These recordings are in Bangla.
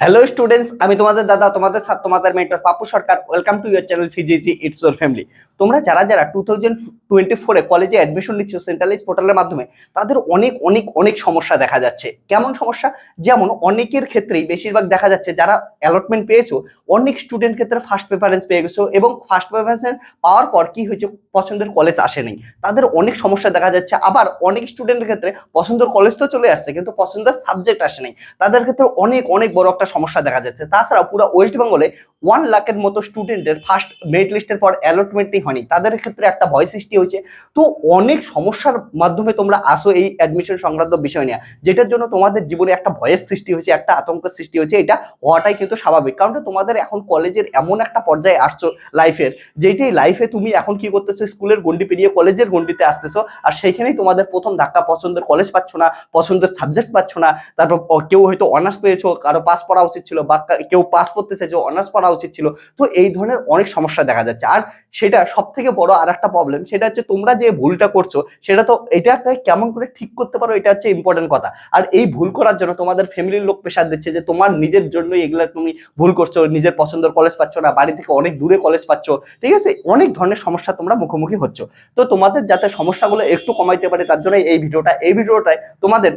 হ্যালো স্টুডেন্টস আমি তোমাদের দাদা, তোমাদের সাথে তোমাদের mentor Papu Sarkar. Welcome to your channel ফিজিজি it's your family তোমরা যারা যারা টু থাউজেন্ড টোয়েন্টি ফোরে কলেজে অ্যাডমিশন নিচ্ছ সেন্ট্রালাইজ পোর্টালের মাধ্যমে, তাদের অনেক অনেক অনেক সমস্যা দেখা যাচ্ছে। কেমন সমস্যা? যেমন অনেকের ক্ষেত্রেই বেশিরভাগ দেখা যাচ্ছে, যারা অ্যালটমেন্ট পেয়েছ, অনেক স্টুডেন্ট ক্ষেত্রে ফার্স্ট প্রেফারেন্স পেয়ে গেছো এবং ফার্স্ট প্রেফারেন্স পাওয়ার পর কি হয়েছে, পছন্দের কলেজ আসেনি তাদের অনেক সমস্যা দেখা যাচ্ছে। আবার অনেক স্টুডেন্টের ক্ষেত্রে পছন্দের কলেজ তো চলে আসছে, কিন্তু পছন্দের সাবজেক্ট আসেনি তাদের ক্ষেত্রে অনেক অনেক বড় একটা সমস্যা দেখা যাচ্ছে। তাছাড়া পুরো ওয়েস্ট বেঙ্গলে ওয়ান লাখের মতো স্টুডেন্টের ফার্স্ট মেরিট লিস্টের পর অ্যালটমেন্টই হয়নি। তাদের ক্ষেত্রে একটা ভয় সৃষ্টি হয়েছে। তো অনেক সমস্যার মাধ্যমে তোমরা আসো এই অ্যাডমিশন সংক্রান্ত বিষয় নিয়ে। যেটার জন্য তোমাদের জীবনে একটা ভয়ের সৃষ্টি হয়েছে, একটা আতঙ্কের সৃষ্টি হয়েছে। এটা হওয়াটাই কিন্তু স্বাভাবিক। কারণ তোমাদের এখন কলেজের এমন একটা পর্যায়ে আসছো লাইফের যেটাই লাইফে তুমি এখন কি করতেছো? স্কুলের গন্ডি পেরিয়ে কলেজের গন্ডিতে আসতেছো। আর সেইখানেই তোমাদের প্রথম ধাক্কা পছন্দের কলেজ পাচ্ছ না, পছন্দের সাবজেক্ট পাচ্ছ না। তারপর কেউ হয়তো অনার্স পেয়েছ, কারও পাস পড়া উচিত ছিল বা কেউ পাস করতে চাইছো অনার্স পড়া উচিত ছিল, তো এই ধরনের অনেক সমস্যা দেখা যাচ্ছে। আর সেটা সব থেকে বড় আর একটা প্রবলেম সেটা হচ্ছে তোমরা যে ভুলটা করছ, সেটা তো এটাকে কেমন করে ঠিক করতে পারো, এটা হচ্ছে ইম্পর্টেন্ট কথা। আর এই ভুল করার জন্য তোমাদের ফ্যামিলির লোক প্রেশার দিচ্ছে যে তোমার নিজের জন্যই এগুলো তুমি ভুল করছ, নিজের পছন্দের কলেজ পাচ্ছ না, বাড়ি থেকে অনেক দূরে কলেজ পাচ্ছ, ঠিক আছে? অনেক ধরনের সমস্যা তোমরা মুখোমুখি হচ্ছ। তো তোমাদের যাতে সমস্যাগুলো একটু কমাইতে পারে, তার জন্য এই ভিডিওটা, এই ভিডিওটায় তোমাদের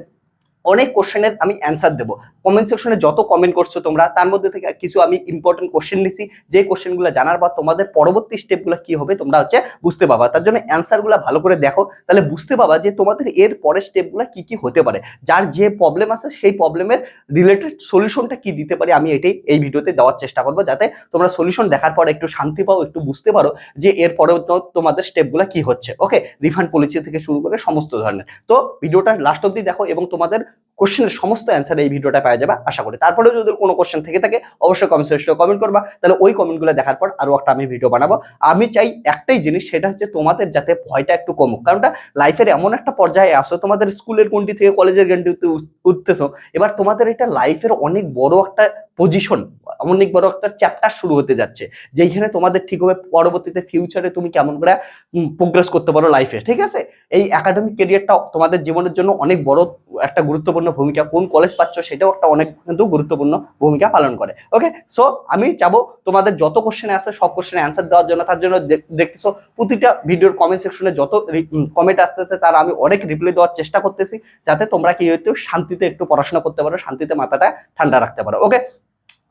অনেক কোশ্চেনের আমি অ্যান্সার দেবো। কমেন্ট সেকশনে যত কমেন্ট করছ তোমরা, তার মধ্যে থেকে কিছু আমি ইম্পর্টেন্ট কোশ্চেন নিছি। যে কোশ্চেনগুলো জানার পর তোমাদের পরবর্তী স্টেপগুলো কি হবে তোমরা হচ্ছে বুঝতে পারবা তার জন্য অ্যান্সারগুলো ভালো করে দেখো, তাহলে বুঝতে পারবা যে তোমাদের এর পরের স্টেপগুলো কি কি হতে পারে। যার যে প্রবলেম আছে, সেই প্রবলেমের রিলেটেড সলিউশনটা কি দিতে পারি, আমি এটাই এই ভিডিওতে দেওয়ার চেষ্টা করব, যাতে তোমরা সলিউশন দেখার পর একটু শান্তি পাও, একটু বুঝতে পারো যে এর পরে তোমাদের স্টেপগুলো কি হচ্ছে। ওকে রিফান্ড পলিসি থেকে শুরু করে সমস্ত ধরনের। তো ভিডিওটা লাস্ট অব্দি দেখো এবং তোমাদের কোশ্চেনের সমস্ত অ্যান্সার এই ভিডিওটা পাওয়া যাবে, আশা করি। তারপরেও যদি কোনো কোশ্চেন থেকে থাকে, অবশ্যই কমেন্ট সেকশনে কমেন্ট করবা, তাহলে ওই কমেন্টগুলো দেখার পর আরও একটা আমি ভিডিও বানাবো। আমি চাই একটাই জিনিস, সেটা হচ্ছে তোমাদের যাতে ভয়টা একটু কমুক। কারণটা লাইফের এমন একটা পর্যায়ে আসো, তোমাদের স্কুলের গন্ডি থেকে কলেজের গন্ডিতে উঠ- উঠতেছো এবার তোমাদের এটা লাইফের অনেক বড় একটা পজিশন অনেক বড় একটা চ্যাপ্টার শুরু হতে যাচ্ছে যেখানে তোমাদের ঠিক হবে পরবর্তীতে ফিউচারে তুমি কেমন করে প্রোগ্রেস করতে পারো লাইফে ঠিক আছে? এই একাডেমিক কেরিয়ারটা তোমাদের জীবনের জন্য অনেক বড় একটা গুরুত্বপূর্ণ ভূমিকা, কোন কলেজ পাচ্ছ সেটাও একটা অনেক কিন্তু গুরুত্বপূর্ণ ভূমিকা পালন করে ওকে সো আমি চাবো তোমাদের যত কোশ্চেনে আসে সব কোশ্চেনে অ্যান্সার দেওয়ার জন্য, তার জন্য দেখ- দেখতেছো প্রতিটা ভিডিওর কমেন্ট সেকশনে যত কমেন্ট আসতেছে তার আমি অনেক রিপ্লাই দেওয়ার চেষ্টা করতেছি, যাতে তোমরা কি হইতে শান্তিতে একটু পড়াশোনা করতে পারো, শান্তিতে মাথাটা ঠান্ডা রাখতে পারো ওকে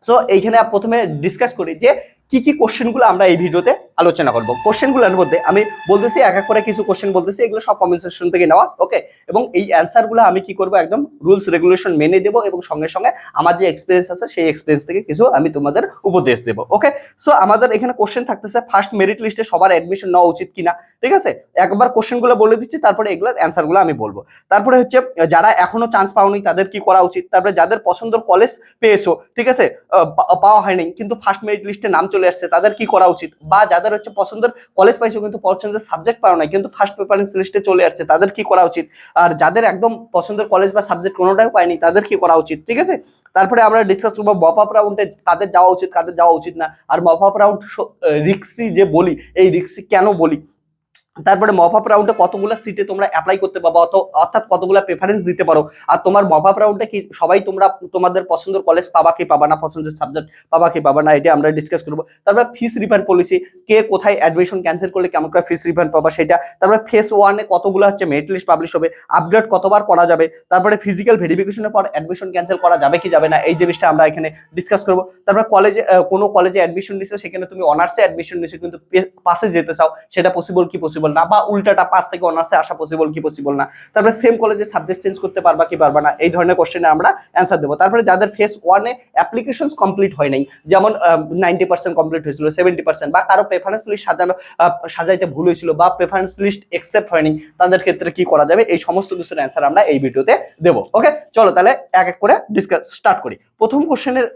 সো এইখানে প্রথমে ডিসকাস করি যে কি কি কোশ্চেনগুলো আমরা এই ভিডিওতে আলোচনা করব? কোশ্চেনগুলোর মধ্যে আমি বলতেছি, এক এক করে কিছু কোশ্চেন বলতেছি, এগুলো সব কমেন্ট সেকশন থেকে নেওয়া ওকে এবং এই অ্যান্সারগুলো আমি কি করব একদম রুলস রেগুলেশন মেনে দেবো এবং সঙ্গে সঙ্গে আমার যে এক্সপিরিয়েন্স আছে, সেই এক্সপিরিয়েন্স থেকে কিছু আমি তোমাদের উপদেশ দেবো ওকে সো আমাদের এখানে কোশ্চেন থাকতেছে ফার্স্ট মেরিট লিস্টে সবার অ্যাডমিশন নেওয়া উচিত কিনা, ঠিক আছে? একবার কোশ্চেনগুলো বলে দিচ্ছি, তারপরে এগুলোর অ্যান্সারগুলো আমি বলব। তারপরে হচ্ছে, যারা এখনও চান্স পাওনি, তাদের কি করা উচিত? তারপরে যাদের পছন্দের কলেজ পেয়েছ, ঠিক আছে? পাওয়া হয়নি, কিন্তু ফার্স্ট মেরিট লিস্টে নাম চলে আসছে, তাদের কি করা উচিত? বা যাদের হচ্ছে পছন্দের কলেজ পাইছে কিন্তু পছন্দের সাবজেক্ট পাও না কিন্তু ফার্স্ট প্রেফারেন্স লিস্টে চলে আসছে, তাদের কি করা উচিত? আর যাদের একদম পছন্দের কলেজ বা সাবজেক্ট কোনোটাই পায়নি, তাদের কি করা উচিত? ঠিক আছে? তারপরে আমরা ডিসকাস করব মপ আপ রাউন্ডে কাদের যাওয়া উচিত, কাদের যাওয়া উচিত না। আর মপ আপ রাউন্ড রিক্সি যে বলি, এই রিক্সি কেন বলি? তারপরে মপ আপ রাউন্ডে কতগুলো সিটে তোমরা অ্যাপ্লাই করতে পারো অত- অর্থাৎ কতগুলো প্রেফারেন্স দিতে পারো। আর তোমার মপ আপ রাউন্ডে কি সবাই তোমরা তোমাদের পছন্দের কলেজ পাবা কি পাবা না, পছন্দের সাবজেক্ট পাবা কি পাবা না, এটা আমরা ডিসকাস করব। তারপরে ফিস রিফান্ড পলিসি কে কোথায় অ্যাডমিশন ক্যান্সেল করলে কেমন করে ফিস রিফান্ড পাবা সেটা। তারপরে ফেস ওয়ানে কতগুলো হচ্ছে মেরিট লিস্ট পাবলিশ হবে আপগ্রেড কতবার করা যাবে, তারপরে ফিজিক্যাল ভেরিফিকেশনের পর অ্যাডমিশন ক্যান্সেল করা যাবে কি যাবে না, এই জিনিসটা আমরা এখানে ডিসকাস করব। তারপরে কলেজে কোনো কলেজে অ্যাডমিশন নিছো, সেখানে তুমি অনার্সে অ্যাডমিশন নিছো, কিন্তু পাশে যেতে চাও, সেটা পসিবল কি পসিবল না বা উল্টাটা পাস থেকে অনার্সে আসা পসিবল কি পসিবল না। তারপরে সেম কলেজে সাবজেক্ট চেঞ্জ করতে পারবা কি পারবা না, এই ধরনের কোশ্চেনে আমরা অ্যান্সার দেবো। তারপরে যাদের ফেস ওয়ানে অ্যাপ্লিকেশনস কমপ্লিট হয় নাই, যেমন নাইনটি পার্সেন্ট কমপ্লিট হয়েছিল সেভেন্টি পার্সেন্ট বা কারও প্রেফারেন্স লিস্ট সাজানো সাজাইতে ভুল হয়েছিল বা প্রেফারেন্স লিস্ট একসেপ্ট হয়নি, তাদের ক্ষেত্রে কি করা যাবে? এই সমস্ত কিছুর অ্যান্সার আমরা এই ভিডিওতে দেবো। ওকে চলো তাহলে এক এক করে ডিসকাস স্টার্ট করি। প্রথম কোশ্চেনের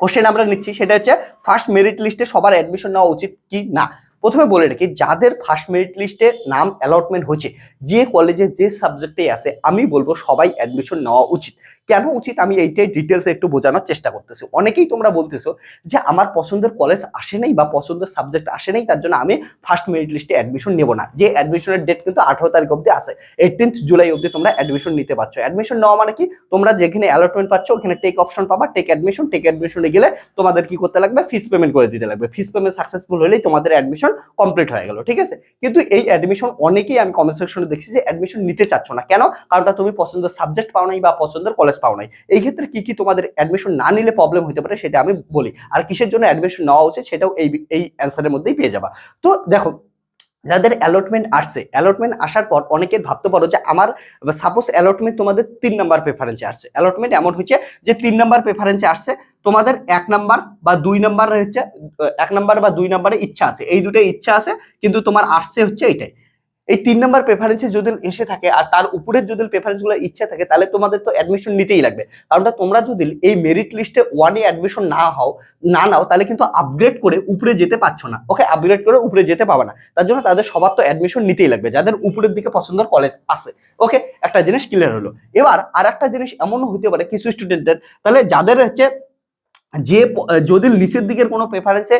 কোশ্চেন আমরা নিচ্ছি, সেটা হচ্ছে ফার্স্ট মেরিট লিস্টে সবার অ্যাডমিশন নেওয়া উচিত কি না? প্রথমে বলে রাখি, যাদের ফার্স্ট মেরিট লিস্টে নাম অ্যালটমেন্ট হয়েছে, যে কলেজে যে সাবজেক্টে আছে, আমি বলব সবাই অ্যাডমিশন নেওয়া উচিত। কেন উচিত? আমি এইটাই ডিটেলসে একটু বোঝানোর চেষ্টা করতেছি। অনেকেই তোমরা বলতেছো যে আমার পছন্দের কলেজ আসে নাই বা পছন্দের সাবজেক্ট আসে নাই, তার জন্য আমি ফার্স্ট মেরিট লিস্টে অ্যাডমিশন নেব না। যে অ্যাডমিশনের ডেট কিন্তু আঠারো তারিখ অবধি আছে এইটিন্থ জুলাই অবধি তোমরা অ্যাডমিশন নিতে পারছ। অ্যাডমিশন নেওয়া মানে কি? তোমরা যেখানে অ্যালটমেন্ট পাচ্ছ, ওখানে টেক অপশন পাবা টেক অ্যাডমিশন টেক অ্যাডমিশনে গেলে তোমাদের কি করতে লাগবে? ফিস পেমেন্ট করে দিতে লাগবে। ফিস পেমেন্ট সাকসেসফুল হলেই তোমাদের অ্যাডমিশন কমপ্লিট হয়ে গেল, ঠিক আছে? কিন্তু এই অ্যাডমিশন অনেকেই আমি কমেন্ট সেকশনে দেখছি যে অ্যাডমিশন নিতে চাচ্ছ না। কেন? কারণটা তুমি পছন্দের সাবজেক্ট পাও নাই বা পছন্দের কলেজ পাও নাই। এই ক্ষেত্রে কি কি তোমাদের অ্যাডমিশন না নিলে প্রবলেম হতে পারে সেটা আমি বলি। আর কিসের জন্য অ্যাডমিশন নেওয়া উচিত সেটাও এই এই অ্যান্সারের মধ্যেই পেয়ে যাবা। তো দেখো যাদের অ্যালটমেন্ট আসছে অ্যালটমেন্ট আসার পর অনেকে ভাবতে পারো যে আমার সাপোজ অ্যালটমেন্ট তোমাদের তিন নাম্বার প্রেফারেন্সে আসছে। অ্যালটমেন্ট এমন হচ্ছে যে তিন নাম্বার প্রেফারেন্সে আসছে, তোমাদের এক নাম্বার বা দুই নাম্বার হচ্ছে, এক নাম্বার বা দুই নাম্বারে ইচ্ছা আছে। এই দুটো ইচ্ছা আছে, কিন্তু তোমার আসছে হচ্ছে এইটাই এই তিন নাম্বার প্রেফারেন্সে যদি এসে থাকে আর তার উপরের যদি প্রেফারেন্সগুলো ইচ্ছা থাকে, তাহলে তোমাদের তো অ্যাডমিশন নিতেই লাগবে। কারণটা তোমরা যদি এই মেরিট লিস্টে ওয়ানে অ্যাডমিশন না হও, না নাও, তাহলে কিন্তু আপগ্রেড করে উপরে যেতে পারছ না। ওকে আপগ্রেড করে উপরে যেতে পাবে না। তার জন্য তাদের সবার তো অ্যাডমিশন নিতেই লাগবে, যাদের উপরের দিকে পছন্দের কলেজ আছে। ওকে একটা জিনিস ক্লিয়ার হলো। এবার আর একটা জিনিস এমনও হতে পারে, কিছু স্টুডেন্টের তাহলে যাদের হচ্ছে যে যদি নিচের দিকের কোনো প্রেফারেন্সে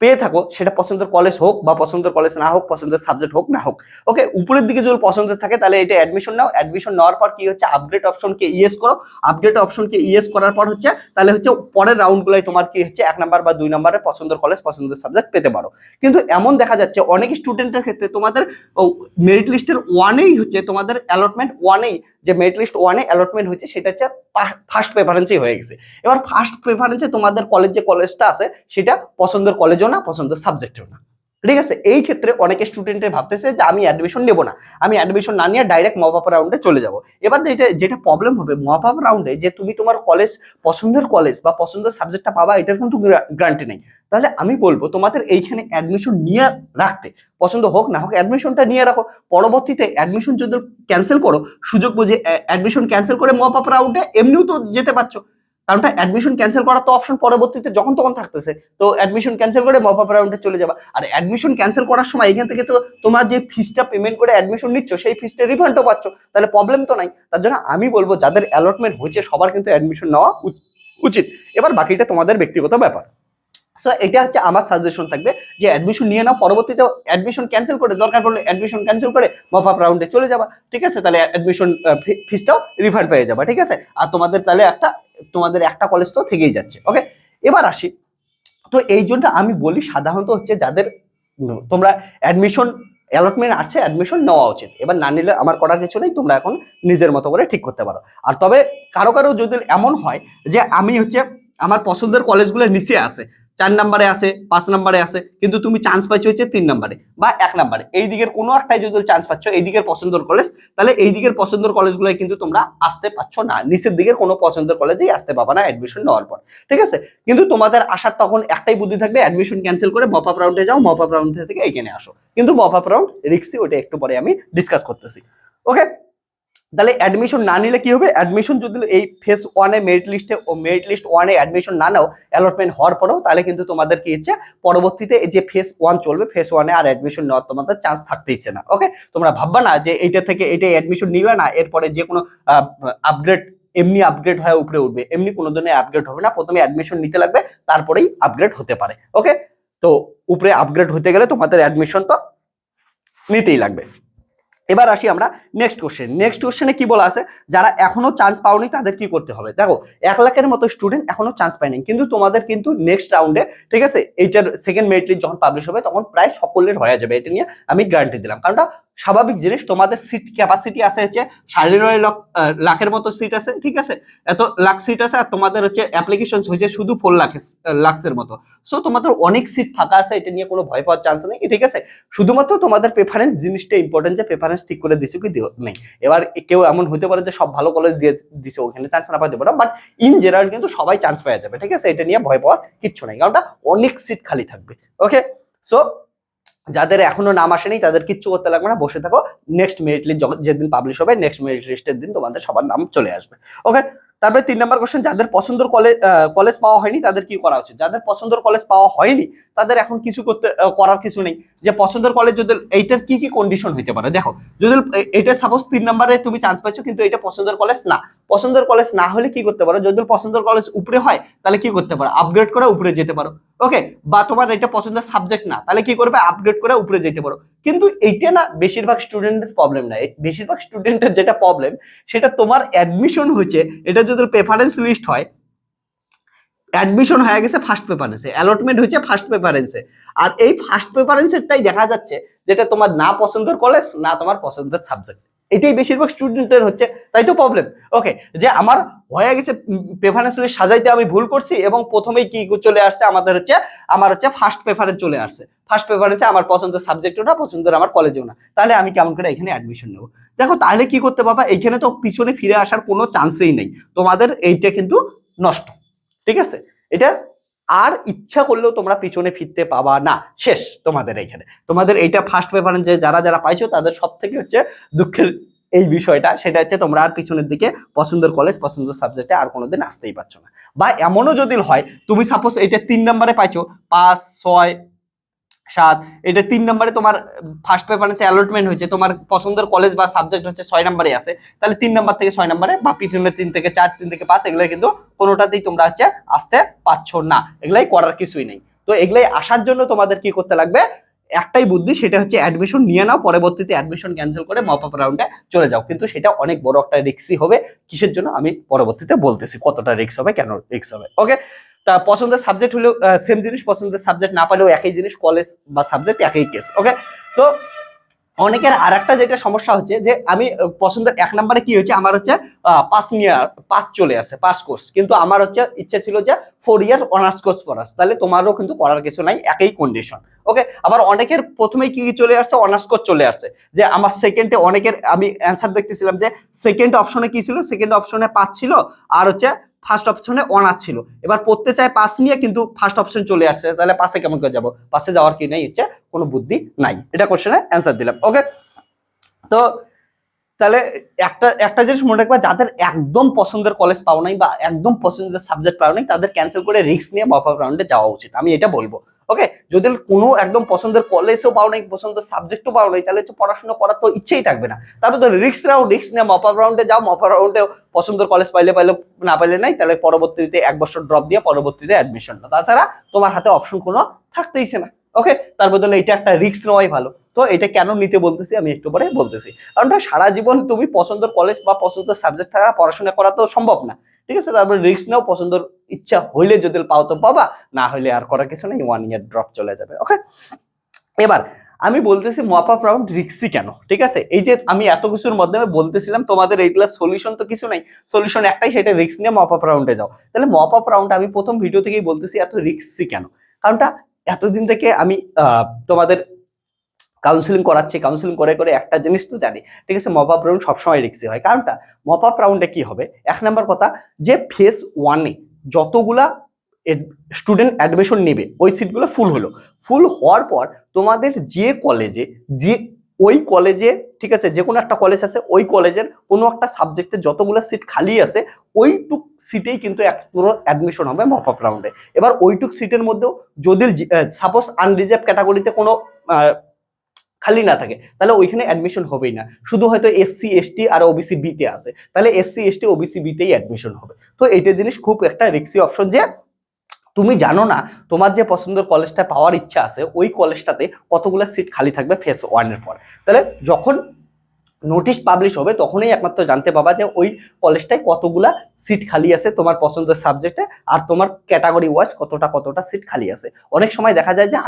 পেয়ে থাকো, সেটা পছন্দের কলেজ হোক বা পছন্দের কলেজ না হোক, পছন্দের সাবজেক্ট হোক, না হোক। ওকে উপরের দিকে যদি পছন্দের থাকে, তাহলে এটা অ্যাডমিশন নাও। অ্যাডমিশন নেওয়ার পর কি হচ্ছে? আপগ্রেড অপশনকে ইয়েস করো। আপগ্রেড অপশনকে ইয়েস করার পর হচ্ছে, তাহলে হচ্ছে পরের রাউন্ডগুলোয় তোমার কি হচ্ছে? এক নাম্বার বা দুই নাম্বারের পছন্দের কলেজ পছন্দের সাবজেক্ট পেতে পারো। কিন্তু এমন দেখা যাচ্ছে, অনেক স্টুডেন্টের ক্ষেত্রে তোমাদের মেরিট লিস্টের ওয়ানেই হচ্ছে তোমাদের অ্যালটমেন্ট ওয়ানেই যে মেরিট লিস্ট ওয়ানে অ্যালটমেন্ট হচ্ছে, সেটা হচ্ছে ফার্স্ট প্রেফারেন্সই হয়ে গেছে। এবার ফার্স্ট প্রেফারেন্সে তোমাদের কলেজ যে কলেজটা আছে, সেটা পছন্দের কলেজও না, পছন্দের সাবজেক্টও না। ঠিক আছে? এই ক্ষেত্রে অনেক স্টুডেন্টে ভাবতেছে যে আমি অ্যাডমিশন নেব না। আমি অ্যাডমিশন না নিয়ে ডাইরেক্ট মপ আপ রাউন্ডে চলে যাব। এবার যেটা যেটা প্রবলেম হবে মপ আপ রাউন্ডে যে তুমি তোমার কলেজ পছন্দের কলেজ বা পছন্দের সাবজেক্টটা পাবা, এটার কিন্তু গ্যারান্টি নেই। তাহলে আমি বলব, তোমাদের এইখানে অ্যাডমিশন নিয়ে রাখতে, পছন্দ হোক না হোক অ্যাডমিশনটা নিয়ে রাখো। পরবর্তীতে অ্যাডমিশন যদি ক্যান্সেল করো, সুযোগ বুঝে অ্যাডমিশন ক্যান্সেল করে মপ আপ রাউন্ডে এমনিও তো যেতে পারছ। কারণটা অ্যাডমিশন ক্যান্সেল করার তো অপশন পরবর্তীতে যখন তখন থাকতেছে। তো অ্যাডমিশন ক্যান্সেল করে মপ আপ রাউন্ডে চলে যাবা। আর অ্যাডমিশন ক্যান্সেল করার সময় এখান থেকে তো তোমার যে ফিসটা পেমেন্ট করে অ্যাডমিশন নিচ্ছ, সেই ফিসটা রিফান্ডও পাচ্ছ। তাহলে প্রবলেম তো নাই। তার জন্য আমি বলব, যাদের অ্যালটমেন্ট হয়েছে, সবার কিন্তু অ্যাডমিশন নেওয়া উচ- উচিত। এবার বাকিটা তোমাদের ব্যক্তিগত ব্যাপার। সো এটা হচ্ছে আমার সাজেশন থাকবে যে অ্যাডমিশন নিয়ে নাও, পরবর্তীতে অ্যাডমিশন ক্যান্সেল করে, দরকার পড়লে অ্যাডমিশন ক্যান্সেল করে মপ আপ রাউন্ডে চলে যাবা। ঠিক আছে? তাহলে অ্যাডমিশন ফিসটাও রিফান্ড পেয়ে যাবা। ঠিক আছে? আর তোমাদের তাহলে একটা তোমাদের একটা কলেজ তো থেকেই যাচ্ছে ওকে এবার আসি। তো এই জন্য আমি বলি সাধারণত হচ্ছে যাদের তোমরা অ্যাডমিশন অ্যালটমেন্ট আছে অ্যাডমিশন নেওয়া উচিত। এবার না নিলে আমার করার কিছু নেই, তোমরা এখন নিজের মতো করে ঠিক করতে পারো। আর তবে কারও কারও যদি এমন হয় যে আমি হচ্ছে আমার পছন্দের কলেজগুলো নিচে আছে চার নাম্বারে আছে, পাঁচ নাম্বারে আছে, কিন্তু তুমি চান্স পাইছো হচ্ছে তিন নাম্বারে বা এক নাম্বারে। এই দিকের কোনো একটাই যদি চান্স পাচ্ছ, এই দিকের পছন্দের কলেজ তাহলে এই দিকের পছন্দের কলেজগুলোয় কিন্তু তোমরা আসতে পারছ না। নিচের দিকের কোনো পছন্দের কলেজেই আসতে পাবা না অ্যাডমিশন নেওয়ার পর। ঠিক আছে? কিন্তু তোমাদের আসার তখন একটাই বুদ্ধি থাকবে অ্যাডমিশন ক্যান্সেল করে মপ রাউন্ডে যাও মপ আপ রাউন্ড থেকে এখানে আসো। কিন্তু মপ রাউন্ড রিক্সি ওটা একটু পরে আমি ডিসকাস করতেছি। ওকে তাহলে অ্যাডমিশন না নিলে কি হবে? অ্যাডমিশন যদি এই ফেস ওয়ানে মেরিট লিস্টে ও মেরিট লিস্ট ওয়ানে অ্যাডমিশন না নাও অ্যালটমেন্ট হওয়ার পরেও তাহলে কিন্তু তোমাদের কি হচ্ছে? পরবর্তীতে যে ফেস ওয়ান চলবে ফেস ওয়ানে আর অ্যাডমিশন নেওয়ার তোমাদের চান্স থাকতেইছে না ওকে তোমরা ভাববা না যে এইটা থেকে এটাই অ্যাডমিশন নিলে না, এরপরে যে কোনো আপগ্রেড এমনি আপগ্রেড হয়ে উপরে উঠবে, এমনি কোনো দিনে আপগ্রেড হবে না, প্রথমে অ্যাডমিশন নিতে লাগবে, তারপরেই আপগ্রেড হতে পারে ওকে তো উপরে আপগ্রেড হতে গেলে তোমাদের অ্যাডমিশন তো নিতেই লাগবে। এবার আসি আমরা নেক্সট কোশ্চেন নেক্সট কোশ্চেনে কি বলা আছে? যারা এখনও চান্স পাওনি, তাদের কি করতে হবে? দেখো, এক লাখের মতো স্টুডেন্ট এখনও চান্স পায়নি। কিন্তু তোমাদের কিন্তু নেক্সট রাউন্ডে ঠিক আছে? এইটার সেকেন্ড মেরিট লিস্ট যখন পাবলিশ হবে, তখন প্রায় সকলের হয়ে যাবে। এটা নিয়ে আমি গ্যারান্টি দিলাম। কারণটা স্বাভাবিক জিনিস, তোমাদের সিট ক্যাপাসিটি আছে হচ্ছে সাড়ে নয় লক্ষ লাখের মতো সিট আছে, ঠিক আছে? এত লাখ সিট আছে আর তোমাদের হচ্ছে অ্যাপ্লিকেশন হয়েছে শুধু ফোর লাখ লাখসের মতো। সো তোমাদের অনেক সিট ফাঁকা আছে, এটা নিয়ে কোনো ভয় পাওয়ার চান্স নেই, ঠিক আছে? শুধুমাত্র তোমাদের প্রেফারেন্স জিনিসটা ইম্পর্টেন্ট যে প্রেফারেন্স ঠিক করে দিছে কি নেই। এবার কেউ এমন হতে পারে যে সব ভালো কলেজ দিয়ে দিছে, ওখানে চান্স না পাইতে পারো বাট ইন জেনারেল কিন্তু সবাই চান্স পেয়ে যাবে, ঠিক আছে? এটা নিয়ে ভয় পাওয়ার কিচ্ছু নেই কারণটা অনেক সিট খালি থাকবে ওকে সো যাদের এখনও নাম আসেনি, তাদের কিচ্ছু করতে লাগবে না, বসে থাকো। নেক্সট মেরিট লিস্ট যেদিন পাবলিশ হবে নেক্সট মেরিট লিস্টের দিন তোমাদের সবার নাম চলে আসবে। ওকে তারপরে তিন নম্বর কোশ্চেন যাদের পছন্দের কলেজ কলেজ পাওয়া হয়নি, তাদের কি করা উচিত? যাদের পছন্দের কলেজ পাওয়া হয়নি, তাদের এখন কিছু করতে করার কিছু নেই। যে পছন্দের কলেজ যদি, এইটার কি কি কন্ডিশন হইতে পারে? দেখো, যদি এটা সাপোজ তিন নম্বরে তুমি চান্স পাইছো, কিন্তু এটা পছন্দের কলেজ না। পছন্দের কলেজ না হলে কি করতে পারো? যদি পছন্দের কলেজ উপরে হয়, তাহলে কি করতে পারো? আপগ্রেড করে উপরে যেতে পারো। ওকে বা তোমার এটা পছন্দের সাবজেক্ট না, তাহলে কি করবে? আপগ্রেড করে উপরে যেতে পারো। কিন্তু এইটা না বেশিরভাগ স্টুডেন্টের প্রবলেম না। বেশিরভাগ স্টুডেন্টের যেটা প্রবলেম সেটা তোমার অ্যাডমিশন হয়েছে, এটা যদি প্রেফারেন্স লিস্ট হয় অ্যাডমিশন হয়ে গেছে ফার্স্ট প্রেফারেন্সে অ্যালটমেন্ট হয়েছে ফার্স্ট প্রেফারেন্সে আর এই ফার্স্ট প্রেফারেন্সেরটাই দেখা যাচ্ছে, যেটা তোমার না পছন্দের কলেজ না তোমার পছন্দের সাবজেক্ট এটাই বেশিরভাগ স্টুডেন্টের হচ্ছে, তাই তো প্রবলেম ওকে যে আমার হয়ে গেছে প্রেফারেন্স লিস্ট সাজাইতে আমি ভুল করছি এবং প্রথমেই কি চলে আসছে আমাদের হচ্ছে, আমার হচ্ছে ফার্স্ট প্রেফারেন্স চলে আসছে। ফার্স্ট প্রেফারেন্সে আমার পছন্দের সাবজেক্টও না, পছন্দের আমার কলেজেও না। তাহলে আমি কেমন করে এখানে অ্যাডমিশন নেব? দেখো, তাহলে কি করতে পারবা? এইখানে তো পিছনে ফিরে আসার কোনো চান্সেই নেই। তোমাদের এইটা কিন্তু নষ্ট। ঠিক আছে? এটা আর ইচ্ছা করলেও তোমরা পিছনে ফিরতে পাবা না। শেষ তোমাদের এইখানে তোমাদের এইটা ফার্স্ট যে যারা যারা পাইছো, তাদের সব থেকে হচ্ছে দুঃখের এই বিষয়টা, সেটা হচ্ছে তোমরা আর পিছনের দিকে পছন্দের কলেজ পছন্দের সাবজেক্টে আর কোনোদিন আসতেই পারছ না। বা এমনও যদি হয়, তুমি সাপোজ এইটা তিন নম্বরে পাইছো, পাঁচ, ছয় সাত। এটা তিন নম্বরে তোমার ফার্স্ট পেপারে অ্যালটমেন্ট হয়েছে। তোমার পছন্দের কলেজ বা সাবজেক্ট হচ্ছে ছয় নম্বরে আছে। তাহলে তিন নম্বর থেকে ছয় নম্বরে বা পিছনে তিন থেকে চার, তিন থেকে পাঁচ এগুলো কিন্তু কোনোটাতেই তোমরা হচ্ছে আসতে পারছ না। এগুলাই করার কিছুই নেই। তো এগুলাই আসার জন্য তোমাদের কি করতে লাগবে? একটাই বুদ্ধি, সেটা হচ্ছে অ্যাডমিশন নিয়ে নাও, পরবর্তীতে অ্যাডমিশন ক্যান্সেল করে মপ আপ রাউন্ডে চলে যাও। কিন্তু সেটা অনেক বড় একটা রিক্সি হবে। কিসের জন্য? আমি পরবর্তীতে বলতেছি কতটা রিক্স হবে, কেন রিক্স হবে। ওকে তা পছন্দের সাবজেক্ট হলেও সেম জিনিস, পছন্দের সাবজেক্ট না পালেও একই জিনিস কলেজ বা সাবজেক্ট একই কেস ওকে তো অনেকের আর একটা যেটা সমস্যা হচ্ছে যে, আমি পছন্দের এক নম্বরে কি হয়েছে? আমার হচ্ছে পাস নিয়ে পাস চলে আসে পাস কোর্স কিন্তু আমার হচ্ছে ইচ্ছা ছিল যে ফোর ইয়ার অনার্স কোর্স পড়াস তাহলে তোমারও কিন্তু করার কিছু নাই, একই কন্ডিশন ওকে আবার অনেকের প্রথমেই কি কি চলে আসছে? অনার্স কোর্স চলে আসছে। যে আমার সেকেন্ডে অনেকের, আমি অ্যান্সার দেখতেছিলাম যে সেকেন্ড অপশনে কি ছিল? সেকেন্ড অপশনে পাস ছিল, আর হচ্ছে ফার্স্ট অপশনে অনার্স ছিল। এবার পড়তে চায় পাস নিয়ে কিন্তু ফার্স্ট অপশন চলে আসছে। তাহলে পাশে কেমন করে যাব? পাশে যাওয়ার কি নেই? হচ্ছে কোনো বুদ্ধি নাই। এটা কোশ্চেনে অ্যান্সার দিলাম। ওকে তো, তাহলে একটা একটা জিনিস মনে রাখবা, যাদের একদম পছন্দের কলেজ পাও নাই বা একদম পছন্দের সাবজেক্ট পাও নাই, তাদের ক্যান্সেল করে রিস্ক নিয়ে মপ রাউন্ডে যাওয়া উচিত। আমি এটা বলব। ওকে যদি কোনো একদম পছন্দের কলেজও পাও নাই, পছন্দের সাবজেক্টও পাও নাই, তাহলে তো পড়াশোনা করার তো ইচ্ছেই থাকবে না। তারপর তো রিক্স নাও রিক্স নিয়ে মপার রাউন্ডে যাও মপার রাউন্ডে পছন্দের কলেজ পাইলে পাইলে, না পাইলে নাই, তাহলে পরবর্তীতে এক বছর ড্রপ দিয়ে পরবর্তীতে অ্যাডমিশন না তাছাড়া তোমার হাতে অপশন কোনো থাকতেইছে না। ওকে তার বদলে এটা একটা রিস্ক নেওয়াই ভালো। তো এটা কেন নিতে বলতেছি আমি একটু পরে বলতেছি। কারণ সারা জীবন তুমি পছন্দের কলেজ বা পছন্দের সাবজেক্ট ছাড়া পড়াশোনা করা তো সম্ভব না। ঠিক আছে? তারপরে রিক্স নাও, পছন্দের ইচ্ছা হইলে যদি পাও তো পাবা, না হইলে আর করার কিছু নেই ওয়ান ইয়ার ড্রপ চলে যাবে। ওকে এবার, আমি বলতেছি মপ আপ রাউন্ড রিক্সি কেন? ঠিক আছে? এই যে আমি এত কিছুর মাধ্যমে বলতেছিলাম, তোমাদের এইগুলা সলিউশন তো কিছু নাই। সলিউশন একটাই, সেটা রিক্স নিয়ে মপ আপ রাউন্ডে যাও। তাহলে মপ আপ রাউন্ড আমি প্রথম ভিডিও থেকেই বলতেছি এত রিক্সি কেন? কারণটা এতদিন থেকে আমি তোমাদের কাউন্সিলিং করাচ্ছি কাউন্সিলিং করে করে একটা জিনিস তো জানি, ঠিক আছে? মপ আপ রাউন্ড সবসময় রিক্সি হয়। কারণটা? মপ আপ রাউন্ডে কি হবে? এক নম্বর কথা, যে ফেস ওয়ানে যতগুলা স্টুডেন্ট অ্যাডমিশন নেবে, ওই সিটগুলো ফুল হলো। ফুল হওয়ার পর তোমাদের যে কলেজে যে ওই কলেজে ঠিক আছে? যে কোনো একটা কলেজ আছে, ওই কলেজের কোনো একটা সাবজেক্টে যতগুলো সিট খালি আছে, ওইটুক সিটেই কিন্তু এক পুরো অ্যাডমিশন হবে মপ আপ রাউন্ডে এবার ওইটুক সিটের মধ্যেও যদি সাপোজ আনরিজার্ভ ক্যাটাগরিতে কোনো খালি না থাকে, তাহলে ওইখানে অ্যাডমিশন হবেই না। শুধু হয়তো এসসি এসটি আর ওবিসি বিতে আছে। তাহলে এসসি এসটি ওবিসি বিতেই অ্যাডমিশন হবে। তো এইটা জিনিস খুব একটা রিক্সি অপশন যে তুমি জানো না, তোমার যে পছন্দের কলেজটা পাওয়ার ইচ্ছা আছে, ওই কলেজটাতে কতগুলো সিট খালি থাকবে ফেস ওয়ানের পর। তাহলে যখন নোটিশ পাবলিশ হবে, তখনই একমাত্র জানতে পাবা যে ওই কলেজটায় কতগুলা সিট খালি আছে তোমার পছন্দের সাবজেক্টে আর তোমার ক্যাটাগরি ওয়াইজ কতটা কতটা সিট খালি আছে। অনেক সময় দেখা যায় যে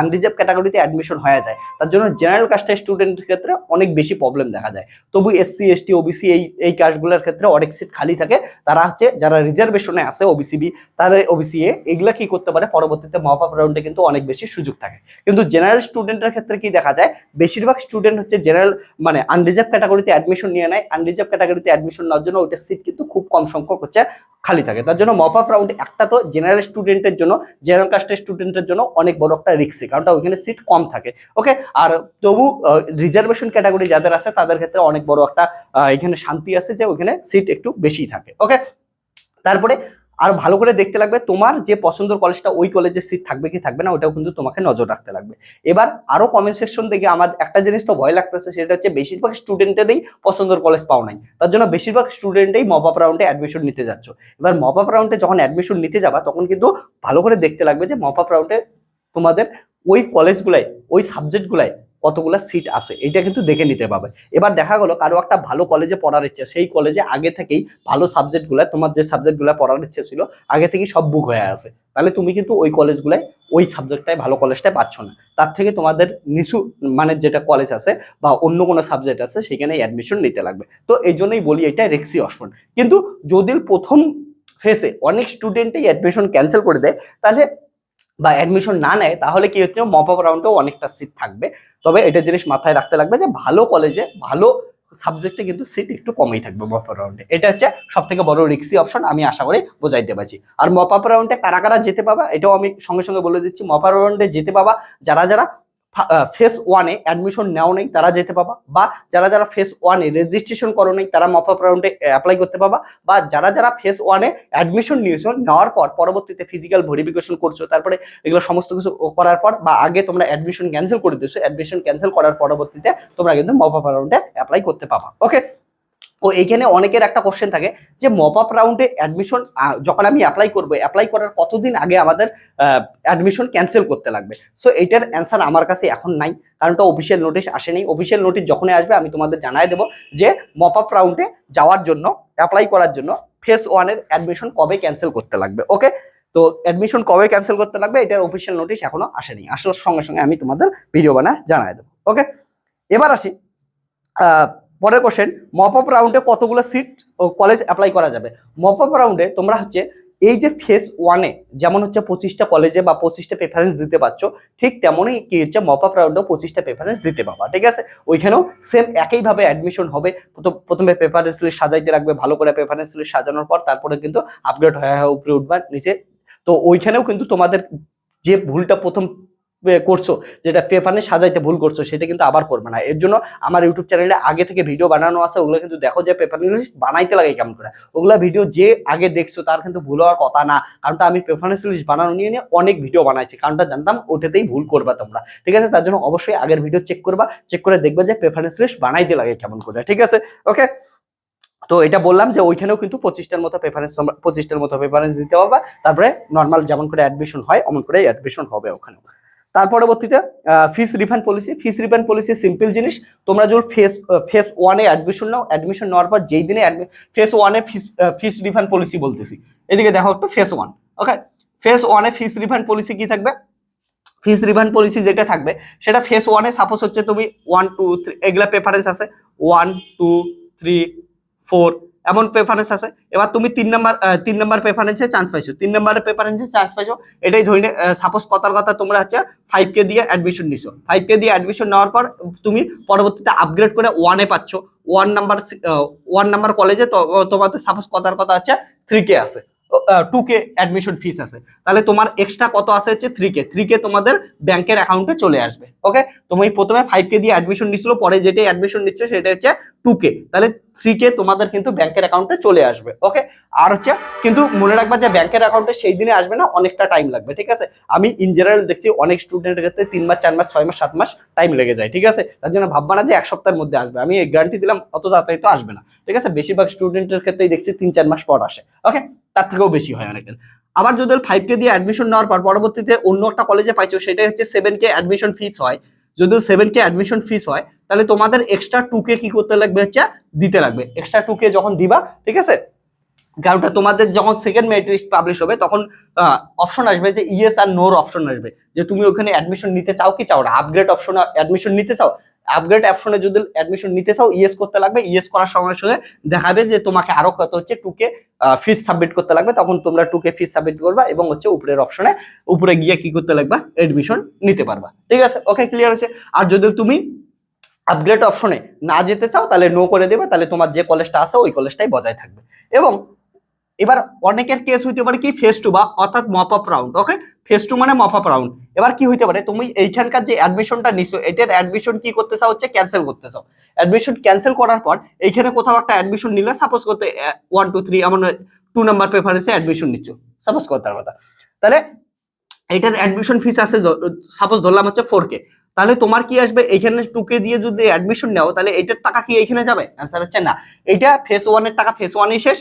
আনরিজার্ভ ক্যাটাগরিতে অ্যাডমিশন হয়ে যায়, তার জন্য জেনারেল কাস্টের স্টুডেন্টের ক্ষেত্রে অনেক বেশি প্রবলেম দেখা যায়। তবু এসসি এসটি ওবিসি এই এই কাস্টগুলোর ক্ষেত্রে অনেক সিট খালি থাকে, তারা হচ্ছে যারা রিজার্ভেশনে আছে ওবিসি বি তারা ওবিসি এ এগুলা কি করতে পারে, পরবর্তীতে মপ রাউন্ডে কিন্তু অনেক বেশি সুযোগ থাকে। কিন্তু জেনারেল স্টুডেন্টের ক্ষেত্রে কি দেখা যায়, বেশিরভাগ স্টুডেন্ট হচ্ছে জেনারেল মানে আনরিজার্ভ ক্যাটাগরিতে অ্যাডমিশন নিয়ে নেয়। আনরিজার্ভ ক্যাটাগরিতে অ্যাডমিশন নেওয়ার জন্য ওইটা সিট কিন্তু খুব কম সংখ্যক হচ্ছে খালি থাকে। তার জন্য মপ আপ রাউন্ড একটা তো জেনারেল স্টুডেন্টের জন্য জেনারেল কাস্টের স্টুডেন্টের জন্য অনেক বড় একটা রিক্সি কারণটা ওইখানে সিট কম থাকে। ওকে আর তবু রিজার্ভেশন ক্যাটাগরি যাদের আছে তাদের ক্ষেত্রে অনেক বড় একটা এখানে শান্তি আছে যে ওইখানে সিট একটু বেশি থাকে। ওকে তারপরে আর ভালো করে দেখতে লাগবে তোমার যে পছন্দের কলেজটা ওই কলেজে সিট থাকবে কি থাকবে না, ওটাও কিন্তু তোমাকে নজর রাখতে লাগবে। এবার আরও কমেন্ট সেকশন থেকে আমার একটা জিনিস তো ভয় লাগতেছে, সেটা হচ্ছে বেশিরভাগ স্টুডেন্টেরই পছন্দের কলেজ পাও নাই। তার জন্য বেশিরভাগ স্টুডেন্টেই মপ আপ রাউন্ডে অ্যাডমিশন নিতে যাচ্ছ। এবার মপ আপ রাউন্ডে যখন অ্যাডমিশন নিতে যাবা, তখন কিন্তু ভালো করে দেখতে লাগবে যে মপ আপ রাউন্ডে তোমাদের ওই কলেজগুলাই ওই সাবজেক্টগুলাই কতগুলো সিট আছে এটা কিন্তু দেখে নিতে পারবে। এবার দেখা গেলো কারও একটা ভালো কলেজে পড়ার ইচ্ছে, সেই কলেজে আগে থেকেই ভালো সাবজেক্টগুলো তোমার যে সাবজেক্টগুলো পড়ার ইচ্ছে ছিল, আগে থেকেই সব বুক হয়ে আছে। তাহলে তুমি কিন্তু ওই কলেজগুলাই ওই সাবজেক্টটাই ভালো কলেজটাই পাচ্ছ না। তার থেকে তোমাদের নিচু মানে যেটা কলেজ আছে বা অন্য কোনো সাবজেক্ট আছে সেখানে অ্যাডমিশন নিতে লাগবে। তো এই জন্যই বলি এটা রেক্সি অপশন কিন্তু যদি প্রথম ফেসে অনেক স্টুডেন্টই অ্যাডমিশন ক্যান্সেল করে দেয়, তাহলে বা অ্যাডমিশন না নেয়, তাহলে কি হচ্ছে? মপ আপ রাউন্ডেও অনেকটা সিট থাকবে। তবে এটা জিনিস মাথায় রাখতে লাগবে যে, ভালো কলেজে ভালো সাবজেক্টে কিন্তু সিট একটু কমই থাকবে মপ আপ রাউন্ডে এটা হচ্ছে সব থেকে বড় রিক্সি অপশন আমি আশা করি বোঝাই দিতে পারছি। আর মপ আপ রাউন্ডে কারা কারা যেতে পাবা, এটাও আমি সঙ্গে সঙ্গে বলে দিচ্ছি মপ আপ রাউন্ডে যেতে পাবা, যারা যারা ফেস ওয়ানে অ্যাডমিশন নেওয়া নেই, তারা যেতে পাবা। বা যারা যারা ফেস ওয়ানে রেজিস্ট্রেশন করো নেই, তারা মপ আপ রাউন্ডে অ্যাপ্লাই করতে পাবা। বা যারা যারা ফেস ওয়ানে অ্যাডমিশন নিয়েছো, নেওয়ার পর পরবর্তীতে ফিজিক্যাল ভেরিফিকেশন করছ, তারপরে এগুলো সমস্ত কিছু করার পর বা আগে তোমরা অ্যাডমিশন ক্যান্সেল করে দিয়েছ অ্যাডমিশন ক্যান্সেল করার পরবর্তীতে তোমরা কিন্তু মপ আপ রাউন্ডে অ্যাপ্লাই করতে পাবা। ওকে ও এইখানে অনেকের একটা কোশ্চেন থাকে যে মপ আপ রাউন্ডে অ্যাডমিশন যখন আমি অ্যাপ্লাই করব অ্যাপ্লাই করার কতদিন আগে আমাদের অ্যাডমিশন ক্যান্সেল করতে লাগবে? সো এটার অ্যান্সার আমার কাছে এখন নাই কারণটা অফিসিয়াল নোটিশ আসেনি। অফিসিয়াল নোটিশ যখনই আসবে, আমি তোমাদের জানাই দেবো যে মপ আপ রাউন্ডে যাওয়ার জন্য অ্যাপ্লাই করার জন্য ফেস ওয়ানের অ্যাডমিশন কবে ক্যান্সেল করতে লাগবে? ওকে তো অ্যাডমিশন কবে ক্যান্সেল করতে লাগবে? এটার অফিসিয়াল নোটিশ এখনও আসেনি। আসার সঙ্গে সঙ্গে আমি তোমাদের ভিডিও বানায় জানাই দেবো। ওকে এবার আসি পরের কোশ্চেন মপ আপ রাউন্ডে কতগুলো সিট ও কলেজ অ্যাপ্লাই করা যাবে? মপ আপ রাউন্ডে তোমরা হচ্ছে এই যে ফেস ওয়ানে যেমন হচ্ছে পঁচিশটা কলেজে বা পঁচিশটা প্রেফারেন্স দিতে পারছ, ঠিক তেমনই কি হচ্ছে মপ আপ রাউন্ডেও পঁচিশটা প্রেফারেন্স দিতে পারবা ঠিক আছে? ওইখানেও সেম একইভাবে অ্যাডমিশন হবে প্রথম- প্রেফারেন্স লিস্ট সাজাইতে রাখবে, ভালো করে প্রেফারেন্স লিস্ট সাজানোর পর তারপরে কিন্তু আপগ্রেড হয়ে হয়ে উপরে উঠবার নিচে। তো ওইখানেও কিন্তু তোমাদের যে ভুলটা প্রথম করছ, যেটা পেপারে সাজাইতে ভুল করছ, সেটা কিন্তু আবার করবে না। এর জন্য আমার ইউটিউব চ্যানেলে আগে থেকে ভিডিও বানানো আছে, ওগুলো কিন্তু দেখো যে পেপার লিস্ট বানাইতে লাগে কেমন করে। ওগুলো ভিডিও যে আগে দেখছ, তার কিন্তু ভুল হওয়ার কথা না। কারণটা আমি প্রেফারেন্স লিস্ট বানানো নিয়ে নিয়ে অনেক ভিডিও বানাইছি। কারণটা জানতাম, ওটাতেই ভুল করবা তোমরা। ঠিক আছে? তার জন্য অবশ্যই আগের ভিডিও চেক করবা। চেক করে দেখবে যে প্রেফারেন্স লিস্ট বানাইতে লাগে কেমন করে। ঠিক আছে? ওকে তো এটা বললাম যে ওইখানেও কিন্তু পঁচিশটার মতো প্রেফারেন্স পঁচিশটার মতো প্রেফারেন্স দিতে পারবা। তারপরে নর্মাল যেমন করে অ্যাডমিশন হয়, অমন করে অ্যাডমিশন হবে ওখানেও। তার পরবর্তীতে fees refund policy fees refund policy simple জিনিস। তোমরা যখন ফেস ফেস ওয়ানে অ্যাডমিশন নাও অ্যাডমিশন নেওয়ার পর যেই দিনে ফেস ওয়ানে ফিস ফিস রিফান্ড পলিসি বলতেছি। এদিকে দেখো একটু ফেস ওয়ান ওকে ফেস ওয়ানে ফিস রিফান্ড পলিসি কি থাকবে? ফিস রিফান্ড পলিসি যেটা থাকবে, সেটা ফেস ওয়ানে সাপোজ হচ্ছে তুমি ওয়ান টু থ্রি এগুলা প্রেফারেন্স আছে। ওয়ান টু থ্রি ফোর এমন প্রেফারেন্স আছে। এবার তুমি তিন নাম্বার তিন নাম্বার প্রেফারেন্সে চান্স পাইছো। তিন নাম্বার প্রেফারেন্সে চান্স পাইছো, এটাই ধরে সাপোজ কথার কথা তোমরা হচ্ছে ফাইভ কে দিয়ে অ্যাডমিশন নিছো। ফাইভ কে দিয়ে অ্যাডমিশন নেওয়ার পর তুমি পরবর্তীতে আপগ্রেড করে ওয়ানে পাচ্ছ। ওয়ান নাম্বার ওয়ান নাম্বার কলেজে তোমাদের সাপোজ কথার কথা আছে থ্রি কে আছে। টু কে অ্যাডমিশন ফিস আছে। তাহলে তোমার এক্সট্রা কত আছে হচ্ছে থ্রি কে থ্রি কে তোমাদের ব্যাংকের অ্যাকাউন্টে চলে আসবে ওকে তুমি প্রথমে ফাইভ কে দিয়ে অ্যাডমিশন নিছিল পরে যেটা অ্যাডমিশন নিচ্ছ সেটা হচ্ছে টু কে তাহলে থ্রি কে তোমাদের কিন্তু ব্যাংকের অ্যাকাউন্টে চলে আসবে ওকে আর হচ্ছে কিন্তু মনে রাখবা যে ব্যাংকের অ্যাকাউন্টে সেই দিনে আসবে না, অনেকটা টাইম লাগবে, ঠিক আছে? আমি ইন জেনারেল দেখছি অনেক স্টুডেন্টের ক্ষেত্রে তিন মাস, চার মাস, ছয় মাস, সাত মাস টাইম লেগে যায়, ঠিক আছে? তার জন্য ভাববা না যে এক সপ্তাহের মধ্যে আসবে, আমি গ্যারান্টি দিলাম, অত তাড়াতাড়ি তো আসবে না, ঠিক আছে? বেশিরভাগ স্টুডেন্টের ক্ষেত্রেই দেখছি তিন, চার মাস পর আসে ওকে তার থেকেও বেশি হয় অনেকটা আবার যদি ফাইভ কে দিয়ে অ্যাডমিশন নেওয়ার পর পরবর্তীতে অন্য একটা কলেজে পাইছো, সেটাই হচ্ছে সেভেন কে অ্যাডমিশন ফিস হয়। যদি সেভেন কে অ্যাডমিশন ফিস হয়, তাহলে তোমাদের এক্সট্রা টু কে কি করতে লাগবে হচ্ছে, দিতে লাগবে। এক্সট্রা টু কে যখন দিবা, ঠিক আছে? কারণটা তোমাদের যখন সেকেন্ড মেরিট লিস্ট পাবলিশ হবে, তখন অপশন আসবে যে ইয়েস আর নোর অপশন আসবে। যে তুমি ওখানে অ্যাডমিশন নিতে চাও কি চাও না? আপগ্রেড অপশন অ্যাডমিশন নিতে চাও? আপগ্রেড অপশনে যদি অ্যাডমিশন নিতে চাও ইয়েস করতে লাগবে। ইয়েস করার সঙ্গে সঙ্গে দেখাবে যে তোমাকে আরও কত হচ্ছে টুকে ফিস সাবমিট করতে লাগবে। তখন তোমরা টুকে ফিস সাবমিট করবা এবং হচ্ছে উপরের অপশনে উপরে গিয়ে কি করতে লাগবে? অ্যাডমিশন নিতে পারবা। ঠিক আছে? ওকে ক্লিয়ার আছে? আর যদি তুমি আপগ্রেড অপশনে না যেতে চাও, তাহলে নো করে দেবে। তাহলে তোমার যে কলেজটা আছে, ওই কলেজটাই বজায় থাকবে। এবং এবার অনেকের কেস হইতে পারে কি ফেস টু বা অর্থাৎ mop up round okay phase two মানে মপ আপ রাউন্ড এবার কি হইতে পারে? তুমি এইখানকার যে অ্যাডমিশনটা নিছো, এটার অ্যাডমিশন কি করতে চাও? হচ্ছে ক্যান্সেল করতে চাও। অ্যাডমিশন ক্যান্সেল করার পর এইখানে কোথাও একটা অ্যাডমিশন নিলে সাপোজ করতে ওয়ান টু থ্রি এমন টু নাম্বার প্রেফারেন্সে অ্যাডমিশন নিচ্ছ সাপোজ কথার কথা। তাহলে এটার অ্যাডমিশন ফিস আছে সাপোজ ধরলাম হচ্ছে ফোর কে তাহলে তোমার কি আসবে? এখানে টুকে দিয়ে যদি অ্যাডমিশন নাও, তাহলে এটার টাকা কি এখানে যাবে? অ্যান্সার হচ্ছে না। এটা ফেস ওয়ানের টাকা ফেস ওয়ানই শেষ।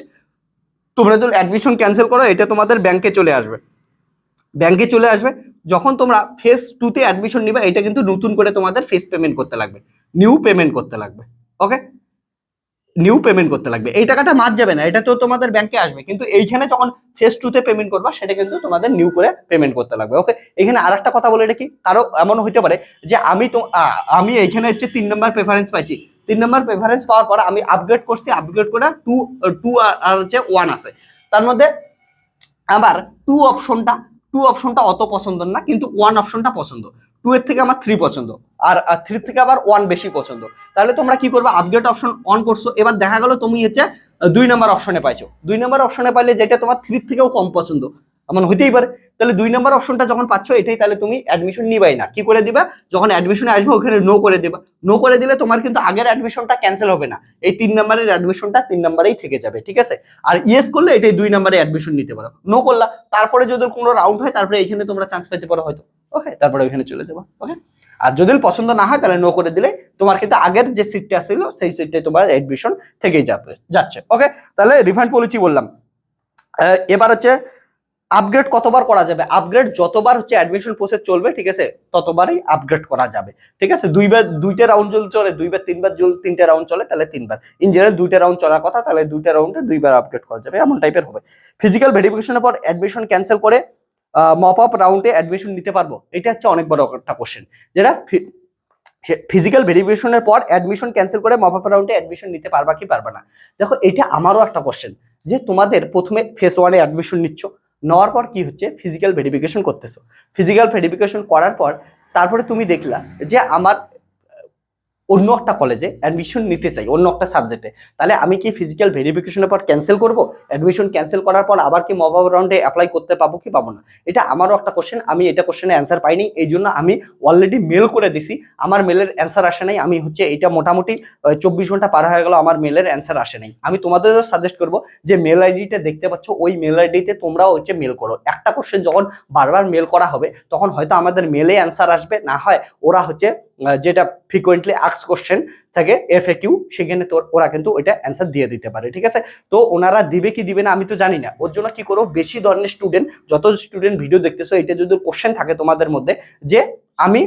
তোমরা যদি অ্যাডমিশন ক্যান্সেল করো, এটা তোমাদের ব্যাংকে চলে আসবে। ব্যাংকে চলে আসবে, যখন তোমরা ফেস টুতে অ্যাডমিশন নিবে, এটা কিন্তু নতুন করে তোমাদের ফেস পেমেন্ট করতে লাগবে। নিউ পেমেন্ট করতে লাগবে ওকে নিউ পেমেন্ট করতে লাগবে। এই টাকাটা মার যাবে না, এটা তো তোমাদের ব্যাংকে আসবে। কিন্তু এইখানে যখন ফেস টুতে পেমেন্ট করবা, সেটা কিন্তু তোমাদের নিউ করে পেমেন্ট করতে লাগবে ওকে এখানে আর একটা কথা বলে রাখি কারও এমন হইতে পারে যে আমি তো আমি এইখানে হচ্ছে তিন নম্বর প্রেফারেন্স পাইছি। তিন নম্বর প্রেফারেন্স পাওয়ার পর আমি আপগ্রেড করছি আপগ্রেড করে টু টু আর হচ্ছে ওয়ান আছে। তার মধ্যে আবার টু অপশনটা টু অপশনটা অত পছন্দ না, কিন্তু ওয়ান অপশনটা পছন্দ। টু এর থেকে আমার থ্রি পছন্দ, আর থ্রি থেকে আবার ওয়ান বেশি পছন্দ। তাহলে তোমরা কি করবে? আপগ্রেড অপশন অন করছ। এবার দেখা গেলো তুমি হচ্ছে দুই নম্বর অপশনে পাইছো। দুই নম্বর অপশনে পাইলে যেটা তোমার থ্রি থেকেও কম পছন্দ। এমন হতেই পারে। তাহলে দুই নম্বর অপশনটা যখন পাচ্ছ এটাই তাহলে তুমি অ্যাডমিশন নিবাই না। কি করে দিবা? যখন অ্যাডমিশনে আসবে, ওখানে নো করে দিবা। নো করে দিলে তোমার কিন্তু আগের অ্যাডমিশনটা ক্যান্সেল হবে না। এই তিন নম্বরের অ্যাডমিশনটা তিন নম্বরেই থেকে যাবে, ঠিক আছে? আর ইয়েস করলে এটাই দুই নম্বরে অ্যাডমিশন নিতে পারো। নো করলা, তারপরে যদি কোনো রাউন্ড হয়, তারপরে এখানে তোমরা চান্স পেতে পারো হয়তো। ওকে তারপরে ওইখানে চলে যাব ওকে আর যদি পছন্দ না হয়, তাহলে নো করে দিলে তোমার কিন্তু আগের যে সিটটা ছিল, সেই সিটে তোমার অ্যাডমিশন থেকেই যাবে, যাচ্ছে ওকে তাহলে রিফান্ড পলিসি বললাম। এবার হচ্ছে আপগ্রেড কতবার করা যাবে? আপগ্রেড যতবার হচ্ছে অ্যাডমিশন প্রসেস চলবে, ঠিক আছে, ততবারই আপগ্রেড করা যাবে। ঠিক আছে? দুইবার, দুইটা রাউন্ড যদি চলে, দুইবার, তিনবার যদি তিনটে রাউন্ড চলে, তাহলে তিনবার। ইন জেনারেল দুইটা রাউন্ড চলার কথা, তাহলে দুইটা রাউন্ডে দুইবার আপগ্রেড করা যাবে। এমন টাইপের হবে। ফিজিক্যাল ভেরিফিকেশনের পর অ্যাডমিশন ক্যান্সেল করে মপ আপ রাউন্ডে অ্যাডমিশন নিতে পারব। এটা হচ্ছে অনেক বড় একটা কোশ্চেন যেটা ফিজিক্যাল ভেরিফিকেশনের পর অ্যাডমিশন ক্যান্সেল করে মপ আপ রাউন্ডে অ্যাডমিশন নিতে পারবা কি পারবা না? দেখো, এটা আমারও একটা কোশ্চেন যে তোমাদের প্রথমে ফেস ওয়ানে অ্যাডমিশন নিচ্ছ নেওয়ার পর কি হচ্ছে? ফিজিক্যাল ভেরিফিকেশন করতেছো। ফিজিক্যাল ভেরিফিকেশন করার পর তারপরে তুমি দেখলা যে আমার অন্য একটা কলেজে অ্যাডমিশন নিতে চাই, অন্য একটা সাবজেক্টে তাহলে আমি কি ফিজিক্যাল ভেরিফিকেশনের পর ক্যান্সেল করব? অ্যাডমিশন ক্যান্সেল করার পর আবার কি মব রাউন্ডে অ্যাপ্লাই করতে পাবো কি পাবো না? এটা আমারও একটা কোশ্চেন আমি এটা কোশ্চেনের অ্যান্সার পাইনি, এই জন্য আমি অলরেডি মেল করে দিছি। আমার মেলের অ্যান্সার আসে নাই, আমি হচ্ছে এটা মোটামুটি চব্বিশ ঘণ্টা পার হয়ে গেল, আমার মেলের অ্যান্সার আসে নাই। আমি তোমাদেরও সাজেস্ট করব যে মেল আইডিটা দেখতে পাচ্ছ, ওই মেল আইডিতে তোমরাও হচ্ছে মেল করো। একটা কোশ্চেন যখন বারবার মেল করা হবে, তখন হয়তো আমাদের মেলে অ্যান্সার আসবে, না হয় ওরা হচ্ছে যেটা ফ্রিকোয়েন্টলি আক্স কোশ্চেন থাকে এফ এ কিউ সেখানে তোর, ওরা কিন্তু ওইটা অ্যান্সার দিয়ে দিতে পারে, ঠিক আছে? তো ওনারা দিবে কি দিবে না, আমি তো জানি না। ওর জন্য কি করো, বেশি ধরনের স্টুডেন্ট যত স্টুডেন্ট ভিডিও দেখতেছো, এটা যদি কোশ্চেন থাকে তোমাদের মধ্যে, যে আমি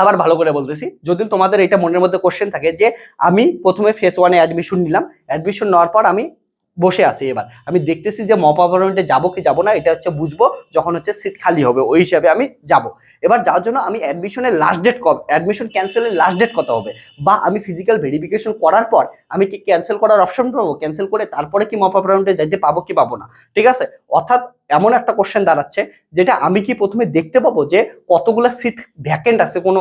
আবার ভালো করে বলতেছি, যদি তোমাদের এটা মনের মধ্যে কোশ্চেন থাকে যে আমি প্রথমে ফেস ওয়ানে অ্যাডমিশন নিলাম অ্যাডমিশন নেওয়ার পর আমি বসে আছি এবার। আমি দেখতেছি যে মপ অ্যাপার্টমেন্টে যাব কি যাব না, এটা হচ্ছে বুঝব, যখন হচ্ছে সিট খালি হবে, ওই হিসাবে আমি যাব। এবার যাওয়ার জন্য আমি অ্যাডমিশনের লাস্ট ডেট কব অ্যাডমিশন ক্যান্সেলের লাস্ট ডেট কত হবে? বা আমি ফিজিক্যাল ভেরিফিকেশন করার পর আমি কি ক্যান্সেল করার অপশন পাবো? ক্যান্সেল করে তারপরে কি মপ অপারেন্টে যাইতে পাবো কি পাবো না? ঠিক আছে? অর্থাৎ এমন একটা কোশ্চেন দাঁড়াচ্ছে, যেটা আমি কি প্রথমে দেখতে পাবো যে কতগুলো সিট ভ্যাকেন্ট আছে কোনো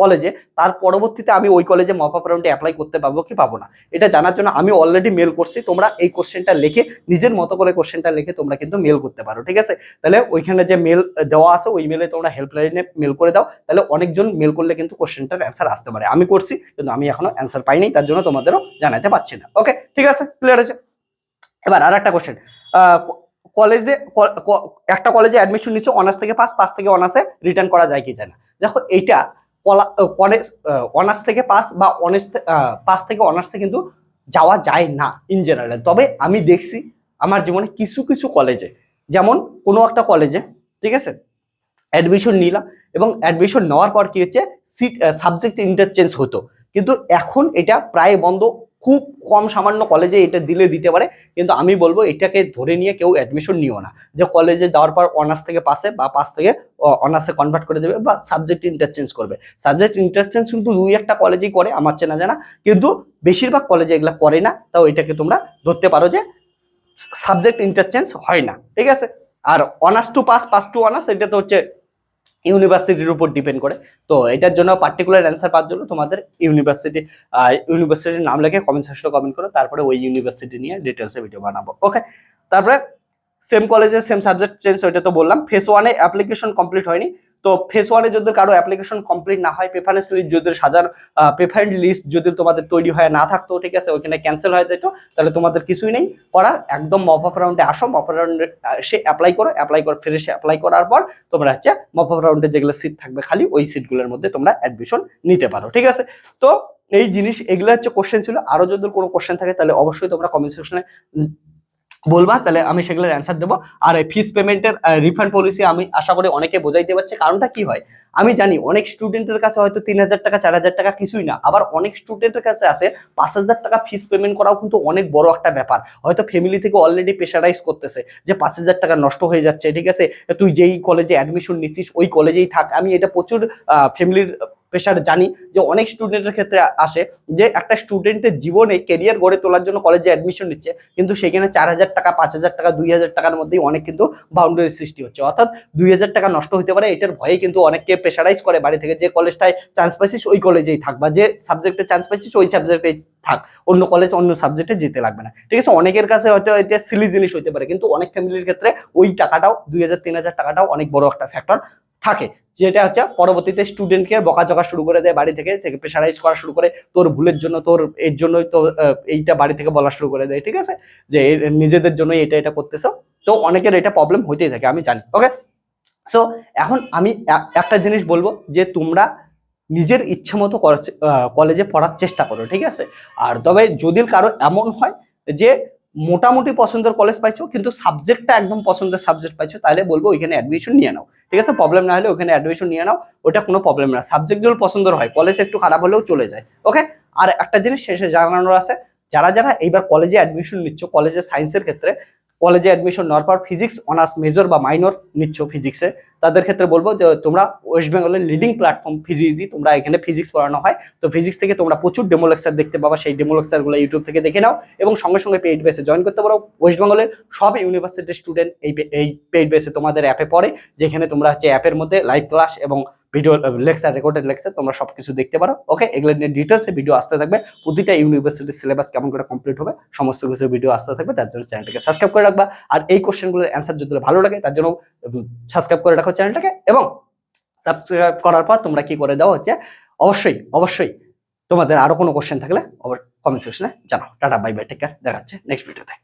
কলেজে তার পরবর্তীতে আমি ওই কলেজে মপ আপ রাউন্ডে অ্যাপ্লাই করতে পারব কি পাবো না? এটা জানার জন্য আমি অলরেডি মেল করছি, তোমরা এই কোশ্চেনটা লিখে, নিজের মতো করে কোশ্চেনটা লিখে তোমরা কিন্তু মেল করতে পারো, ঠিক আছে? তাহলে ওইখানে যে মেল দেওয়া আছে, ওই মেলে তোমরা হেল্পলাইনে মেল করে দাও, তাহলে অনেকজন মেল করলে কিন্তু কোশ্চেনটার অ্যান্সার আসতে পারে। আমি করছি, কিন্তু আমি এখনও অ্যান্সার পাইনি, তার জন্য তোমাদেরও জানাতে পারছি না। ওকে ঠিক আছে? ক্লিয়ার আছে? এবার আর একটা কোশ্চেন কলেজে একটা কলেজে অ্যাডমিশন নিচ্ছে অনার্স থেকে পাস পাস থেকে অনার্সে রিটার্ন করা যায় কি যায় না দেখো, এইটা কলেজ অনার্স থেকে পাস বা অনার্স পাস থেকে অনার্সে কিন্তু যাওয়া যায় না ইন জেনারেল তবে আমি দেখছি আমার জীবনে কিছু কিছু কলেজে যেমন কোনো একটা কলেজে ঠিক আছে? অ্যাডমিশন নিলাম এবং অ্যাডমিশন নেওয়ার পর কি হচ্ছে সিট সাবজেক্ট ইন্টারচেঞ্জ হতো। কিন্তু এখন এটা প্রায় বন্ধ খুব কম সামান্য কলেজে এটা দিলে দিতে পারে। কিন্তু আমি বলব, এটাকে ধরে নিয়ে কেউ অ্যাডমিশন নিও না। যে কলেজে যাওয়ার পর অনার্স থেকে পাসে বা পাস থেকে অনার্সে কনভার্ট করে দেবে বা সাবজেক্ট ইন্টারচেঞ্জ করবে। সাবজেক্ট ইন্টারচেঞ্জ কিন্তু দুই একটা কলেজেই করে, আমার চেনা জানা। কিন্তু বেশিরভাগ কলেজে এগুলো করে না, তাও এটাকে তোমরা ধরতে পারো যে সাবজেক্ট ইন্টারচেঞ্জ হয় না। ঠিক আছে? আর honours to pass pass to honours এটা তো হচ্ছে ইউনিভার্সিটির উপর ডিপেন্ড করে। তো এটার জন্য পার্টিকুলার অ্যান্সার পাওয়ার জন্য তোমাদের ইউনিভার্সিটি ইউনিভার্সিটির নাম লেখে কমেন্ট সেকশনে কমেন্ট করো, তারপরে ওই ইউনিভার্সিটি নিয়ে ডিটেলসে ভিডিও বানাবো। ওকে তারপরে সেম কলেজে সেম সাবজেক্ট চেঞ্জ ওইটা তো বললাম। ফেস ওয়ানে অ্যাপ্লিকেশন কমপ্লিট হয়নি। তো ফেস ওয়ানে যদি কারও অ্যাপ্লিকেশন কমপ্লিট না হয় প্রেফারেন্স লিস্ট যদি সাজার প্রেফারেন্স লিস্ট যদি তোমাদের তৈরি হয় না থাকতো, ঠিক আছে ওখানে ক্যান্সেল হয়ে যেত, তাহলে তোমাদের কিছুই নেই। করার একদম মপ আপ রাউন্ডে আসো মপ আপ রাউন্ডে সে অ্যাপ্লাই করো অ্যাপ্লাই করে, ফিরে সে অ্যাপ্লাই করার পর তোমরা হচ্ছে মপ আপ রাউন্ডে যেগুলো সিট থাকবে খালি, ওই সিটগুলোর মধ্যে তোমরা অ্যাডমিশন নিতে পারো, ঠিক আছে? তো এই জিনিস, এগুলো হচ্ছে কোশ্চেন ছিল। আরও যদি কোনো কোশ্চেন থাকে, তাহলে অবশ্যই তোমরা কমেন্ট সেকশনে বলবা, তাহলে আমি সেগুলোর অ্যান্সার দেবো। আর এই ফিস পেমেন্টের রিফান্ড পলিসি আমি আশা করি অনেকে বোঝাইতে পারছে। কারণটা কি হয়? আমি জানি অনেক স্টুডেন্টের কাছে হয়তো তিন হাজার টাকা, চার হাজার টাকা কিছুই না। আবার অনেক স্টুডেন্টের কাছে আছে, পাঁচ হাজার টাকা ফিস পেমেন্ট করাও কিন্তু অনেক বড় একটা ব্যাপার। হয়তো ফ্যামিলি থেকে অলরেডি প্রেশারাইজ করতেছে যে পাঁচ হাজার টাকা নষ্ট হয়ে যাচ্ছে, ঠিক আছে? তুই যেই কলেজে অ্যাডমিশন নিচ্ছিস, ওই কলেজেই থাক। আমি এটা প্রচুর ফ্যামিলির প্রেশার জানি যে অনেক স্টুডেন্টের ক্ষেত্রে আসে যে একটা স্টুডেন্টের জীবনে কেরিয়ার গড়ে তোলার জন্য কলেজে অ্যাডমিশন নিচ্ছে, কিন্তু সেখানে চার হাজার টাকা, পাঁচ হাজার টাকা, দুই হাজার টাকার মধ্যেই অনেক কিন্তু বাউন্ডারি সৃষ্টি হচ্ছে। অর্থাৎ দুই হাজার টাকা নষ্ট হতে পারে, এটার ভয়ে কিন্তু অনেককে প্রেশারাইজ করে বাড়ি থেকে যে কলেজটায় চান্স পাইছিস, ওই কলেজেই থাক বা যে সাবজেক্টে চান্স পাইছিস, ওই সাবজেক্টে থাক, অন্য কলেজ অন্য সাবজেক্টে যেতে লাগবে না। ঠিক আছে, অনেকের কাছে হয়তো এটা সিলি জিনিস হতে পারে, কিন্তু অনেক ফ্যামিলির ক্ষেত্রে ওই টাকাটাও, দুই হাজার, তিন হাজার টাকাটাও অনেক বড় একটা ফ্যাক্টর থাকে। যেটা হচ্ছে পরবর্তীতে স্টুডেন্টকে বকাঝকা শুরু করে দেয় বাড়ি থেকে থেকে প্রেশারাইজ করা শুরু করে, তোর ভুলের জন্য, তোর এর জন্যই তো এইটা বাড়ি থেকে বলা শুরু করে দেয়, ঠিক আছে? যে নিজেদের জন্য এটা এটা করতেছো। তো অনেকের এটা প্রবলেম হইতেই থাকে, আমি জানি ওকে সো এখন আমি একটা জিনিস বলব যে তোমরা নিজের ইচ্ছে মতো কলেজে পড়ার চেষ্টা করো, ঠিক আছে? আর তবে যদি কারও এমন হয় যে মোটামুটি পছন্দের কলেজ পাইছো, কিন্তু সাবজেক্টটা একদম পছন্দের সাবজেক্ট পাইছো, তাহলে বলব ওইখানে অ্যাডমিশন নিয়ে নাও। ঠিক আছে? প্রবলেম না হলে ওখানে অ্যাডমিশন নিয়ে নাও। ওটা কোনো প্রবলেম না। সাবজেক্ট যদি পছন্দর হয় কলেজ একটু খারাপ হলেও চলে যায়। ওকে আর একটা জিনিস শেষে জানানোর আছে, যারা যারা এইবার কলেজে অ্যাডমিশন নিচ্ছ কলেজে সায়েন্সের ক্ষেত্রে কলেজে অ্যাডমিশন নেওয়ার পর ফিজিক্স অনার্স মেজর বা মাইনর নিচ্ছ ফিজিক্সে তাদের ক্ষেত্রে বলব যে তোমরা ওয়েস্ট বেঙ্গলের লিডিং প্ল্যাটফর্ম ফিজিজি তোমরা এখানে ফিজিক্স পড়ানো হয়। তো ফিজিক্স থেকে তোমরা প্রচুর ডেমো লেকচার দেখতে পাবা, সেই ডেমো লেকচারগুলো ইউটিউব থেকে দেখে নাও এবং সঙ্গে সঙ্গে পেইড বেসে জয়েন করতে পারো। ওয়েস্ট বেঙ্গলের সব ইউনিভার্সিটির স্টুডেন্ট এই এই পেইড বেসে তোমাদের অ্যাপে পড়ে, যেখানে তোমরা হচ্ছে অ্যাপের মধ্যে লাইভ ক্লাস এবং ভিডিও লেকচার রেকর্ডেড লেকচার তোমরা সবকিছু দেখতে পারো ওকে এগুলো নিয়ে ডিটেলসে ভিডিও আসতে থাকবে, প্রতিটা ইউনিভার্সিটির সিলেবাস কেমন করে কমপ্লিট হবে, সমস্ত কিছু ভিডিও আসতে থাকবে, তার জন্য চ্যানেলটাকে সাবস্ক্রাইব করে রাখবা। আর এই কোশ্চেনগুলোর অ্যান্সার যদি ভালো লাগে, তার জন্য সাবস্ক্রাইব করে রাখো চ্যানেলটাকে এবং সাবস্ক্রাইব করার পর তোমরা কি করে দাও হচ্ছে, অবশ্যই অবশ্যই তোমাদের আরও কোনো কোশ্চেন থাকলে কমেন্ট সেকশনে জানাও। Tata bye bye take care দেখা হচ্ছে নেক্সট ভিডিওতে